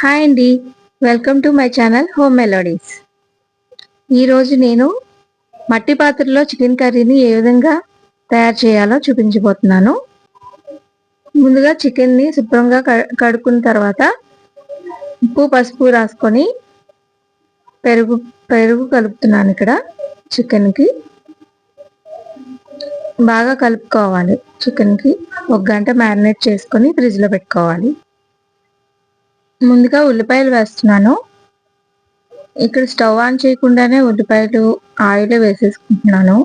Hi అండి. Welcome to my channel home melodies ఈరోజు నేను మట్టి పాత్రలో చికెన్ కర్రీని ఏ విధంగా తయారు చేయాలో చూపించబోతున్నాను. ముందుగా చికెన్ని శుభ్రంగా కడుక్కున్న తర్వాత ఉప్పు పసుపు రాసుకొని పెరుగు పెరుగు కలుపుతున్నాను ఇక్కడ చికెన్కి. బాగా కలుపుకోవాలి చికెన్కి. ఒక గంట మ్యారినేట్ చేసుకొని ఫ్రిడ్జ్లో పెట్టుకోవాలి. ముందుగా ఉల్లిపాయలు వేస్తున్నాను. ఇక్కడ స్టవ్ ఆన్ చేయకుండానే ఉల్లిపాయలు ఆయిల్ వేసేసుకుంటున్నాను.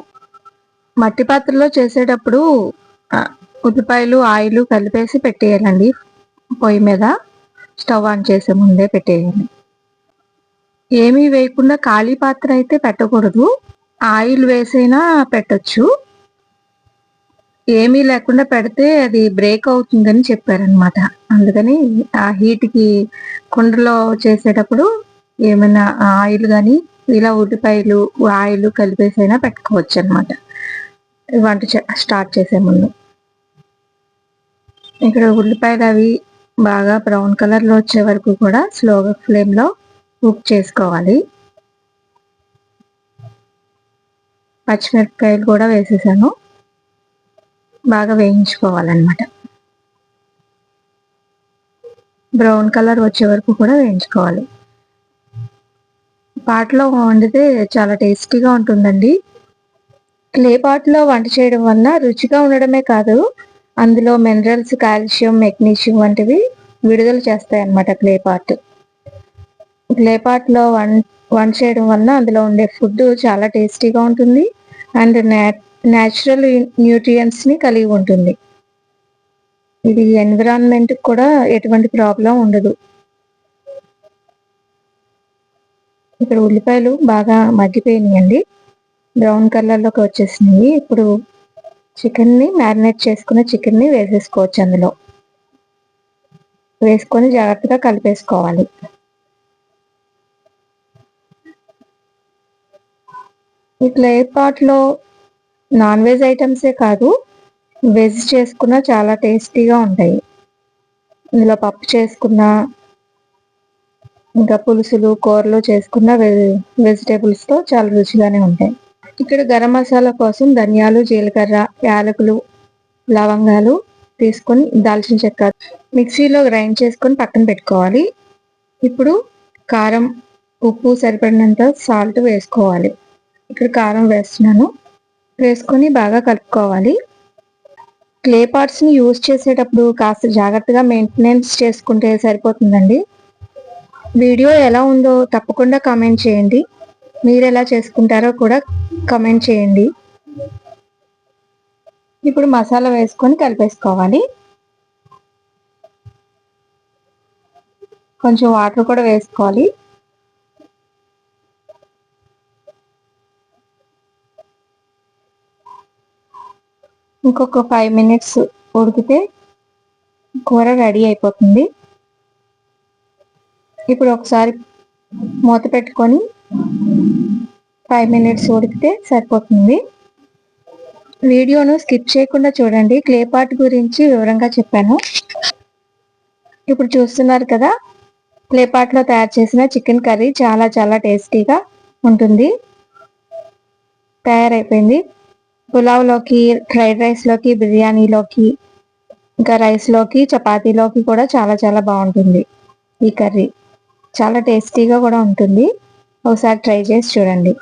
మట్టి పాత్రలో చేసేటప్పుడు ఉల్లిపాయలు ఆయిల్ కలిపేసి పెట్టేయాలండి. పొయ్యి మీద స్టవ్ ఆన్ చేసే ముందే పెట్టేయాలి. ఏమీ వేయకుండా ఖాళీ పాత్ర అయితే పెట్టకూడదు. ఆయిల్ వేసైనా పెట్టచ్చు. ఏమీ లేకుండా పెడితే అది బ్రేక్ అవుతుందని చెప్పారనమాట అందుకని ఆ హీట్కి కుండలో చేసేటప్పుడు ఏమైనా ఆయిల్ కానీ ఇలా ఉల్లిపాయలు ఆయిల్ కలిపేసైనా పెట్టుకోవచ్చు అనమాట వంట స్టార్ట్ చేసే ముందు. ఇక్కడ ఉల్లిపాయలు అవి బాగా బ్రౌన్ కలర్లో వచ్చే వరకు కూడా స్లోగా ఫ్లేమ్లో కుక్ చేసుకోవాలి. పచ్చిమిరపకాయలు కూడా వేసేసాను. బాగా వేయించుకోవాలన్నమాట. బ్రౌన్ కలర్ వచ్చే వరకు కూడా వేయించుకోవాలి. పాటలో వండితే చాలా టేస్టీగా ఉంటుందండి. క్లే పాట్లో వంట చేయడం వల్ల రుచిగా ఉండడమే కాదు అందులో మినరల్స్ కాల్షియం మెగ్నీషియం వంటివి విడుదల చేస్తాయి అన్నమాట క్లే పాట్. క్లే పాట్లో వన్ వంట చేయడం వల్ల అందులో ఉండే ఫుడ్ చాలా టేస్టీగా ఉంటుంది. అండ్ న్యాచురల్ న్యూట్రియంట్స్ని కలిగి ఉంటుంది. ఇది ఎన్విరాన్మెంట్ కూడా ఎటువంటి ప్రాబ్లం ఉండదు. ఇక్కడ ఉల్లిపాయలు బాగా మగ్గిపోయినాయండి. బ్రౌన్ కలర్లోకి వచ్చేసినాయి. ఇప్పుడు చికెన్ని మ్యారినేట్ చేసుకున్న చికెన్ని వేసేసుకోవచ్చు అందులో. వేసుకొని జాగ్రత్తగా కలిపేసుకోవాలి. ఈ క్లే పాట్లో నాన్ వెజ్ ఐటమ్సే కాదు వెజ్ చేసుకున్న చాలా టేస్టీగా ఉంటాయి. ఇందులో పప్పు చేసుకున్న ఇంకా పులుసులు కూరలు చేసుకున్న వెజిటేబుల్స్తో చాలా రుచిగానే ఉంటాయి. ఇక్కడ గరం మసాలా కోసం ధనియాలు జీలకర్ర యాలకులు లవంగాలు తీసుకొని దాల్చిన చెక్క మిక్సీలో గ్రైండ్ చేసుకొని పక్కన పెట్టుకోవాలి. ఇప్పుడు కారం ఉప్పు సరిపడినంత సాల్ట్ వేసుకోవాలి. ఇక్కడ కారం వేస్తున్నాను. వేసుకొని బాగా కలుపుకోవాలి. క్లే పార్ట్స్ని యూజ్ చేసేటప్పుడు కాస్త జాగ్రత్తగా మెయింటెనెన్స్ చేసుకుంటే సరిపోతుందండి. వీడియో ఎలా ఉందో తప్పకుండా కామెంట్ చేయండి. మీరు ఎలా చేసుకుంటారో కూడా కమెంట్ చేయండి. ఇప్పుడు మసాలా వేసుకొని కలిపేసుకోవాలి. కొంచెం వాటర్ కూడా వేసుకోవాలి. ఇంకొక ఫైవ్ మినిట్స్ ఉడికితే కూర రెడీ అయిపోతుంది. ఇప్పుడు ఒకసారి మూత పెట్టుకొని ఫైవ్ మినిట్స్ ఉడికితే సరిపోతుంది. వీడియోను స్కిప్ చేయకుండా చూడండి. క్లే పార్ట్ గురించి వివరంగా చెప్పాను. ఇప్పుడు చూస్తున్నారు కదా క్లే పార్ట్లో తయారు చేసిన చికెన్ కర్రీ చాలా చాలా టేస్టీగా ఉంటుంది. తయారైపోయింది. పులావ్లోకి ఫ్రైడ్ రైస్లోకి బిర్యానీలోకి ఇంకా రైస్లోకి చపాతీలోకి కూడా చాలా చాలా బాగుంటుంది ఈ కర్రీ. చాలా టేస్టీగా కూడా ఉంటుంది. ఒకసారి ట్రై చేసి చూడండి.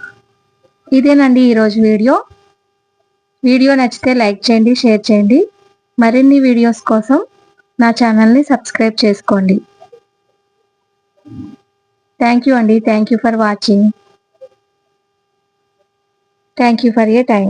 ఇదేనండి ఈరోజు వీడియో. వీడియో నచ్చితే లైక్ చేయండి షేర్ చేయండి. మరిన్ని వీడియోస్ కోసం నా ఛానల్ని సబ్స్క్రైబ్ చేసుకోండి. థ్యాంక్ యూ అండి. Thank you for watching. Thank you for a time.